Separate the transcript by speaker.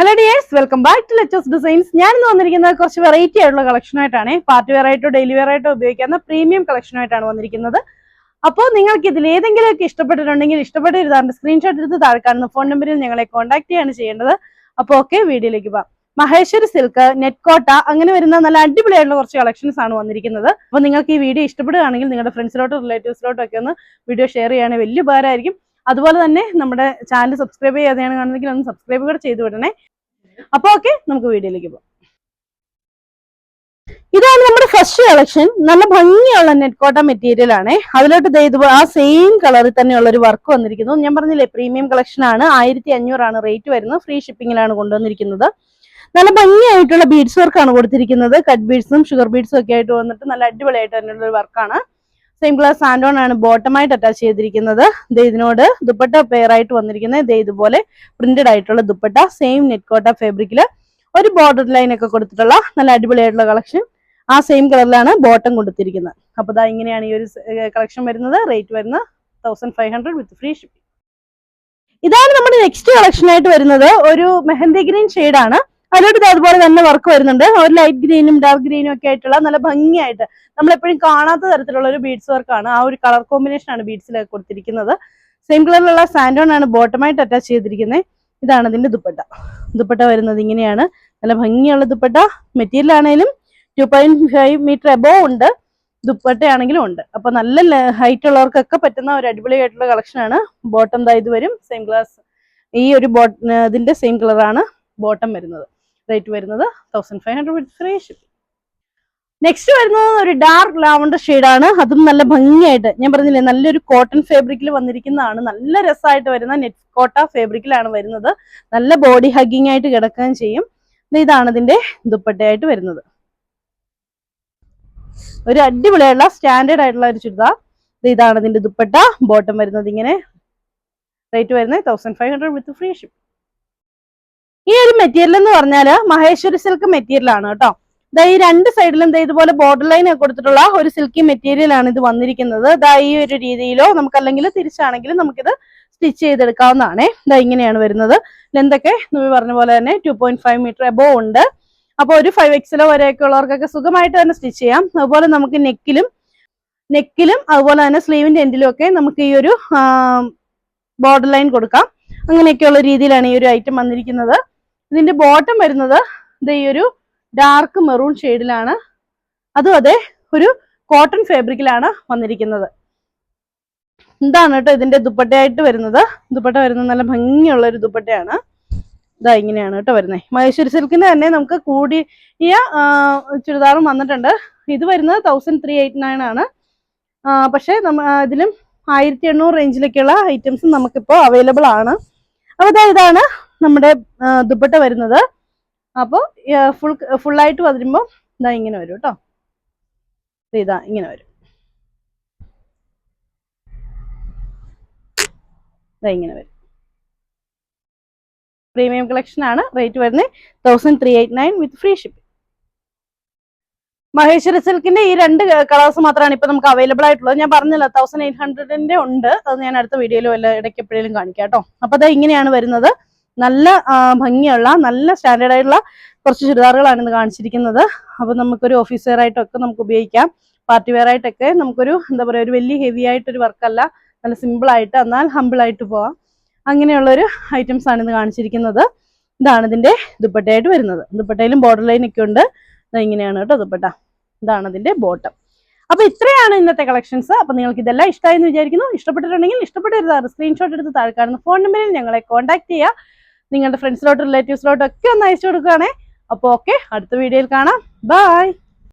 Speaker 1: Hello dears welcome back to lettuce designs ഞാൻ ഇന്ന് വന്നിരിക്കുന്നത് കുറച്ച് വെറൈറ്റി ആയിട്ടുള്ള കളക്ഷൻ ആയിട്ടാണ്. പാർട്ടി വെയർ ആയിട്ടോ ഡെയിലി വെയർ ആയിട്ടോ ഉപയോഗിക്കുന്ന പ്രീമിയം കളക്ഷൻ ആയിട്ടാണ് വന്നിരിക്കുന്നത്. അപ്പോൾ നിങ്ങൾക്ക് ഇതിൽ ഏതെങ്കിലുമൊക്കെ ഇഷ്ടപ്പെട്ടിട്ടുണ്ടെങ്കിൽ ഇഷ്ടപ്പെട്ടിരുന്നാണ്ട് സ്ക്രീൻഷോട്ട് എടുത്ത് താഴെ കാണുന്ന ഫോൺ നമ്പറിൽ ഞങ്ങളെ കോൺടാക്ട് ചെയ്യാണ് ചെയ്യേണ്ടത്. അപ്പോൾ ഓക്കെ വീഡിയോയിലേക്ക് പോകാം. മഹേശ്വരി സിൽക്ക് നെറ്റ് കോട്ട അങ്ങനെ വരുന്ന നല്ല അടിപൊളിയായിട്ടുള്ള കുറച്ച് കളക്ഷൻസ് ആണ് വന്നിരിക്കുന്നത്. അപ്പോൾ നിങ്ങൾക്ക് ഈ വീഡിയോ ഇഷ്ടപ്പെടുകയാണെങ്കിൽ നിങ്ങളുടെ ഫ്രണ്ട്സിലോട്ടോ റിലേറ്റീവ്സിലോട്ടോ ഒക്കെ ഒന്ന് വീഡിയോ ഷെയർ ചെയ്യുകയാണെങ്കിൽ വലിയ ഉപകാരമായിരിക്കും. അതുപോലെ തന്നെ നമ്മുടെ ചാനൽ സബ്സ്ക്രൈബ് ചെയ്യാതെയാണ് കാണുന്നതെങ്കിൽ ഒന്ന് സബ്സ്ക്രൈബ് കൂടെ ചെയ്തു വിടണേ. അപ്പൊ ഓക്കെ നമുക്ക് വീഡിയോയിലേക്ക് പോകാം. ഇതാണ് നമ്മുടെ ഫസ്റ്റ് കളക്ഷൻ. നല്ല ഭംഗിയുള്ള നെറ്റ് കോട്ട മെറ്റീരിയൽ ആണ്. അതിലോട്ട് ഇതുപോലെ ആ സെയിം കളറിൽ തന്നെയുള്ള ഒരു വർക്ക് വന്നിരിക്കുന്നു. ഞാൻ പറഞ്ഞില്ലേ പ്രീമിയം കളക്ഷൻ ആണ്. ആയിരത്തി അഞ്ഞൂറാണ് റേറ്റ് വരുന്നത്. ഫ്രീ ഷിപ്പിംഗിലാണ് കൊണ്ടുവന്നിരിക്കുന്നത്. നല്ല ഭംഗിയായിട്ടുള്ള ബീഡ്സ് വർക്കാണ് കൊടുത്തിരിക്കുന്നത്. കട്ട് ബീഡ്സും ഷുഗർ ബീഡ്സും ഒക്കെ ആയിട്ട് വന്നിട്ട് നല്ല അടിപൊളിയായിട്ട് തന്നെയുള്ള ഒരു വർക്കാണ് സെയിം കളർ സാൻഡോൺ ആണ് ബോട്ടമായിട്ട് അറ്റാച്ച് ചെയ്തിരിക്കുന്നത്. ഇതിനോട് ദുപ്പട്ട പെയർ ആയിട്ട് വന്നിരിക്കുന്നത്. ഇതേ ഇതുപോലെ പ്രിന്റഡ് ആയിട്ടുള്ള ദുപ്പട്ട സെയിം നെറ്റ് കോട്ട ഫാബ്രിക്കിൽ ഒരു ബോർഡർ ലൈൻ ഒക്കെ കൊടുത്തിട്ടുള്ള നല്ല അടിപൊളിയായിട്ടുള്ള കളക്ഷൻ ആ സെയിം കളറിലാണ് ബോട്ടം കൊടുത്തിരിക്കുന്നത്. അപ്പോൾ ഇതാ ഇങ്ങനെയാണ് ഈ ഒരു കളക്ഷൻ വരുന്നത്. റേറ്റ് വരുന്നത് thousand five hundred with free shipping ഇതാണ് നമ്മുടെ നെക്സ്റ്റ് കളക്ഷൻ ആയിട്ട് വരുന്നത്. ഒരു മെഹന്തി ഗ്രീൻ ആണ്. അതിലോട്ട് അതുപോലെ തന്നെ വർക്ക് വരുന്നുണ്ട്. ഒരു ലൈറ്റ് ഗ്രീനും ഡാർക്ക് ഗ്രീനും ഒക്കെ ആയിട്ടുള്ള നല്ല ഭംഗിയായിട്ട് നമ്മൾ എപ്പോഴും കാണാത്ത തരത്തിലുള്ള ഒരു ബീഡ്സ് വർക്കാണ് ആ ഒരു കളർ കോമ്പിനേഷൻ ആണ് ബീഡ്സിലൊക്കെ കൊടുത്തിരിക്കുന്നത്. സെയിം കളറിലുള്ള സാൻഡോൺ ആണ് ബോട്ടമായിട്ട് അറ്റാച്ച് ചെയ്തിരിക്കുന്നത് ഇതാണ് ഇതിന്റെ ദുപ്പട്ട. ദുപ്പട്ട വരുന്നത് ഇങ്ങനെയാണ്. നല്ല ഭംഗിയുള്ള ദുപ്പട്ട. മെറ്റീരിയൽ ആണെങ്കിലും two point five metre above ഉണ്ട്. ദുപ്പട്ടയാണെങ്കിലും ഉണ്ട്. അപ്പൊ നല്ല ഹൈറ്റ് ഉള്ളവർക്കൊക്കെ പറ്റുന്ന ഒരു അടിപൊളിയായിട്ടുള്ള കളക്ഷൻ ആണ്. ബോട്ടം ദാ ഇത് വരും. സെയിം ഗ്ലാസ് ഈ ഒരു ബോട്ട് ഇതിന്റെ സെയിം കളറാണ് ബോട്ടം വരുന്നത്. റേറ്റ് വരുന്നത് thousand five hundred with free shipping next വരുന്നത് ഒരു ഡാർക്ക് ലാവണ്ടർ ആണ്. അതും നല്ല ഭംഗിയായിട്ട് ഞാൻ പറഞ്ഞില്ലേ നല്ലൊരു കോട്ടൺ ഫാബ്രിക്കിൽ വന്നിരിക്കുന്നതാണ്. നല്ല രസമായിട്ട് വരുന്ന നെറ്റ് കോട്ട ഫാബ്രിക്കിലാണ് വരുന്നത്. നല്ല ബോഡി ഹഗ്ഗിങ് ആയിട്ട് കിടക്കുകയും ചെയ്യും. ഇതാണ് ഇതിന്റെ ദുപ്പട്ടയായിട്ട് വരുന്നത്. ഒരു അടിപൊളിയായിട്ടുള്ള സ്റ്റാൻഡേർഡ് ആയിട്ടുള്ള ഒരു ചുരിദാർ. ഇതാണ് ഇതിന്റെ ദുപ്പട്ട. ബോട്ടം വരുന്നത് ഇങ്ങനെ. റേറ്റ് വരുന്നത് thousand five hundred with free ship ഈ ഒരു മെറ്റീരിയൽ എന്ന് പറഞ്ഞാൽ മഹേശ്വരി സിൽക്ക് മെറ്റീരിയൽ ആണ് കേട്ടോ. ദാ ഈ രണ്ട് സൈഡിലും ഇതുപോലെ ബോർഡർ ലൈൻ കൊടുത്തിട്ടുള്ള ഒരു സിൽക്കി മെറ്റീരിയൽ ആണ് ഇത് വന്നിരിക്കുന്നത്. ദാ ഈ ഒരു രീതിയിലോ നമുക്ക് അല്ലെങ്കിൽ തിരിച്ചാണെങ്കിലും നമുക്കിത് സ്റ്റിച്ച് ചെയ്തെടുക്കാവുന്നതാണേ. ദാ ഇങ്ങനെയാണ് വരുന്നത്. ലെന്തൊക്കെ നമ്മൾ പറഞ്ഞ പോലെ തന്നെ two point five metre above ഉണ്ട്. അപ്പോൾ ഒരു ഫൈവ് എക്സിലോ വരെയൊക്കെ ഉള്ളവർക്കൊക്കെ സുഖമായിട്ട് തന്നെ സ്റ്റിച്ച് ചെയ്യാം. അതുപോലെ നമുക്ക് നെക്കിലും നെക്കിലും അതുപോലെ തന്നെ സ്ലീവിന്റെ എൻഡിലും ഒക്കെ നമുക്ക് ഈ ഒരു ബോർഡർ ലൈൻ കൊടുക്കാം. അങ്ങനെയൊക്കെയുള്ള രീതിയിലാണ് ഈ ഒരു ഐറ്റം വന്നിരിക്കുന്നത്. ഇതിന്റെ ബോട്ടം വരുന്നത് ഇത് ഈ ഒരു ഡാർക്ക് മെറൂൺ ഷെയ്ഡിലാണ് അതും അതെ ഒരു കോട്ടൺ ഫാബ്രിക്കിലാണ് വന്നിരിക്കുന്നത്. എന്താണ് കേട്ടോ ഇതിന്റെ ദുപ്പട്ടയായിട്ട് വരുന്നത്. ദുപ്പട്ട വരുന്നത് നല്ല ഭംഗിയുള്ള ഒരു ദുപ്പട്ടയാണ്. ഇതാ ഇങ്ങനെയാണ് കേട്ടോ വരുന്നത് മഹേശ്വരി സിൽക്കിന് തന്നെ നമുക്ക് കൂടിയ ചുരിദാറും വന്നിട്ടുണ്ട്. ഇത് വരുന്നത് തൗസൻഡ് ത്രീ എയ്റ്റ് നയൻ ആണ് പക്ഷെ നമ്മ ഇതിലും ആയിരത്തി എണ്ണൂറ് റേഞ്ചിലൊക്കെയുള്ള ഐറ്റംസ് നമുക്കിപ്പോൾ അവൈലബിൾ ആണ്. അപ്പോൾ ഇതാ ഇതാണ് നമ്മുടെ ദുപ്പട്ട വരുന്നത്. അപ്പോൾ ഫുൾ ഫുള്ളായിട്ട് വരുമ്പോൾ ഇതാ ഇങ്ങനെ വരും കേട്ടോ ഇതാ ഇങ്ങനെ വരും. ഇതാ ഇങ്ങനെ വരും. പ്രീമിയം കളക്ഷൻ ആണ് റേറ്റ് വരുന്നത് thousand three eight nine with free shipping Maheshwari സിൽക്കിന്റെ ഈ രണ്ട് കളേഴ്സ് മാത്രമാണ് ഇപ്പൊ നമുക്ക് അവൈലബിൾ ആയിട്ടുള്ളത്. ഞാൻ പറഞ്ഞല്ലോ തൗസൻഡ് എയ്റ്റ് ഹൺഡ്രഡിന്റെ ഉണ്ട്. അത് ഞാൻ അടുത്ത വീഡിയോയിലും ഇടയ്ക്ക് എപ്പോഴേലും കാണിക്കാം കേട്ടോ അപ്പൊ അത് ഇങ്ങനെയാണ് വരുന്നത്. നല്ല ഭംഗിയുള്ള നല്ല സ്റ്റാൻഡേർഡ് ആയിട്ടുള്ള കുറച്ച് ചുരിദാറുകളാണ് ഇന്ന് കാണിച്ചിരിക്കുന്നത്. അപ്പൊ നമുക്കൊരു ഓഫീസ് വെയർ ആയിട്ടൊക്കെ നമുക്ക് ഉപയോഗിക്കാം. പാർട്ടി വെയർ ആയിട്ടൊക്കെ നമുക്കൊരു എന്താ പറയുക ഒരു വലിയ ഹെവി ആയിട്ടൊരു വർക്കല്ല നല്ല സിമ്പിൾ ആയിട്ട് എന്നാൽ ഹമ്പിൾ ആയിട്ട് പോവാം. അങ്ങനെയുള്ള ഒരു ഐറ്റംസ് ആണ് ഇന്ന് കാണിച്ചിരിക്കുന്നത്. ഇതാണ് ഇതിന്റെ ദുപ്പട്ടയായിട്ട് വരുന്നത്. ദുപ്പട്ടയിലും ബോർഡർ ലൈൻ ഒക്കെ ഉണ്ട്. ഇങ്ങനെയാണ് കേട്ടോ ദുപ്പട്ട. ഇതാണ് ഇതിന്റെ ബോട്ടം അപ്പൊ ഇത്രയാണ് ഇന്നത്തെ കളക്ഷൻസ് അപ്പൊ നിങ്ങൾക്ക് ഇതെല്ലാം ഇഷ്ടമായി എന്ന് വിചാരിക്കുന്നു. ഇഷ്ടപ്പെട്ടിട്ടുണ്ടെങ്കിൽ ഇഷ്ടപ്പെട്ടിരുന്നത് സ്ക്രീൻഷോട്ട് എടുത്ത് താഴെ കാണുന്ന ഫോൺ നമ്പറിൽ ഞങ്ങളെ കോൺടാക്ട് ചെയ്യുക. നിങ്ങളുടെ ഫ്രണ്ട്സിലോട്ട് റിലേറ്റീവ്സിലോട്ടും ഒക്കെ ഒന്ന് അയച്ചു കൊടുക്കുകയാണേ അപ്പോൾ ഓക്കെ അടുത്ത വീഡിയോയിൽ കാണാം. ബൈ